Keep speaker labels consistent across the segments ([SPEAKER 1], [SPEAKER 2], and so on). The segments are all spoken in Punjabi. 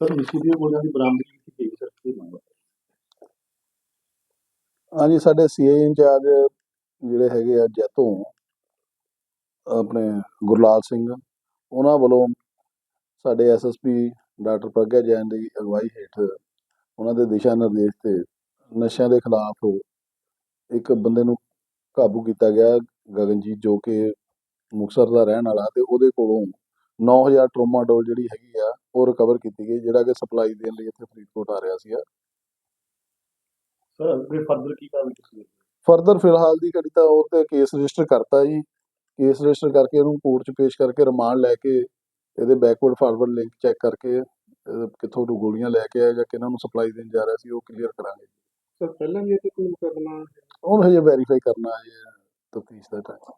[SPEAKER 1] ਸਰ ਨਸ਼ੇ ਦੀਆਂ ਗੋਲੀਆਂ ਦੀ ਬਰਾਮਦਗੀ ਕੀਤੀ ਗਈ ਸਰ, ਕੀ ਮਾਮਲਾ
[SPEAKER 2] ਹਾਂਜੀ, ਸਾਡੇ ਸੀਏ ਇੰਚਾਰਜ ਜਿਹੜੇ ਹੈਗੇ ਆ ਜੈਤੋਂ, ਆਪਣੇ ਗੁਰਲਾਲ ਸਿੰਘ, ਉਹਨਾਂ ਵੱਲੋਂ ਸਾਡੇ ਐਸਐਸਪੀ ਡਾਕਟਰ ਪ੍ਰਗਿਆ ਜੈਨ ਦੀ ਅਗਵਾਈ ਹੇਠ ਉਹਨਾਂ ਦੇ ਦਿਸ਼ਾ ਨਿਰਦੇਸ਼ ਤੇ ਨਸ਼ਿਆਂ ਦੇ ਖਿਲਾਫ ਇੱਕ ਬੰਦੇ ਨੂੰ ਕਾਬੂ ਕੀਤਾ ਗਿਆ, ਗਗਨਜੀਤ ਜੋ ਕਿ ਮੁਕਤਸਰ ਦਾ ਰਹਿਣ ਵਾਲਾ ਤੇ ਉਹਦੇ ਕੋਲੋਂ 9000 ਟਰੋਮਾਡੋਲ ਜਿਹੜੀ ਹੈਗੀ ਆ ਉਹ ਰਿਕਵਰ ਕੀਤੀ ਗਈ ਜਿਹੜਾ ਕਿ ਸਪਲਾਈ ਦੇਣ ਲਈ ਇੱਥੇ ਫਰੀਦਕੋਟ ਆ ਰਿਹਾ ਸੀਗਾ।
[SPEAKER 1] ਸਰ ਅੱਗੇ ਫਰਦਰ ਕੀ ਕਾਰਵਾਈ ਕੀਤੀ ਗਈ
[SPEAKER 2] ਫਰਦਰ ਫਿਲਹਾਲ ਦੀ ਘੜੀ ਤਾਂ ਉਹ ਤੇ ਕੇਸ ਰਜਿਸਟਰ ਕਰਤਾ ਜੀ। ਕੇਸ ਰਜਿਸਟਰ ਕਰਕੇ ਇਹਨੂੰ ਕੋਰਟ 'ਚ ਪੇਸ਼ ਕਰਕੇ ਰਿਮਾਂਡ ਲੈ ਕੇ ਇਹਦੇ ਬੈਕਵਰਡ ਫਾਰਵਰਡ ਲਿੰਕ ਚੈੱਕ ਕਰਕੇ ਕਿੱਥੋਂ ਤੋਂ ਗੋਲੀਆਂ ਲੈ ਕੇ ਆਇਆ ਜਾਂ ਕਿਹਨਾਂ ਨੂੰ ਸਪਲਾਈ ਦੇਣ ਜਾ ਰਿਹਾ ਸੀ ਉਹ ਕਲੀਅਰ ਕਰਾਂਗੇ।
[SPEAKER 1] ਸਰ ਪਹਿਲਾਂ ਵੀ ਇਹ ਕੋਈ ਮੁਕਦਮਾ
[SPEAKER 2] ਹੁਣ ਹਜੇ ਵੈਰੀਫਾਈ ਕਰਨਾ ਹੈ ਤਫਤੀਸ਼ ਦਾ ਟਾਈਮ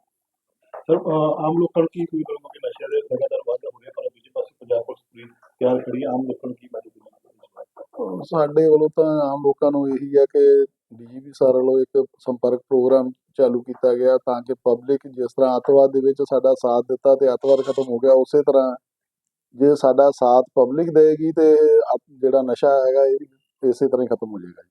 [SPEAKER 1] ਸਰ ਆਮ ਲੋਕਾਂ ਨੂੰ ਕੀ ਕੋਈ ਕਿ ਨਸ਼ੇ ਤਿਆਰ ਖੜੀ ਆਮ ਲੋਕਾਂ ਨੂੰ ਕੀ ਮੈਸੇਜ ਦੇਣਾ
[SPEAKER 2] ਸਾਡੇ ਵੱਲੋਂ ਤਾਂ ਆਮ ਲੋਕਾਂ ਨੂੰ ਇਹੀ ਹੈ ਕਿ ਡੀਜੀਪੀ ਸਰ ਵੱਲੋਂ ਇੱਕ ਸੰਪਰਕ ਪ੍ਰੋਗਰਾਮ ਚਾਲੂ ਕੀਤਾ ਗਿਆ ਤਾਂ ਕਿ ਪਬਲਿਕ ਜਿਸ ਤਰ੍ਹਾਂ ਅੱਤਵਾਦ ਦੇ ਵਿੱਚ ਸਾਡਾ ਸਾਥ ਦਿੱਤਾ ਤੇ ਅੱਤਵਾਦ ਖਤਮ ਹੋ ਗਿਆ, ਉਸੇ ਤਰ੍ਹਾਂ ਜੇ ਸਾਡਾ ਸਾਥ ਪਬਲਿਕ ਦੇਗੀ ਤੇ ਜਿਹੜਾ ਨਸ਼ਾ ਹੈਗਾ ਇਹ ਵੀ ਇਸੇ ਤਰ੍ਹਾਂ ਹੀ ਖਤਮ ਹੋ ਜਾਏਗਾ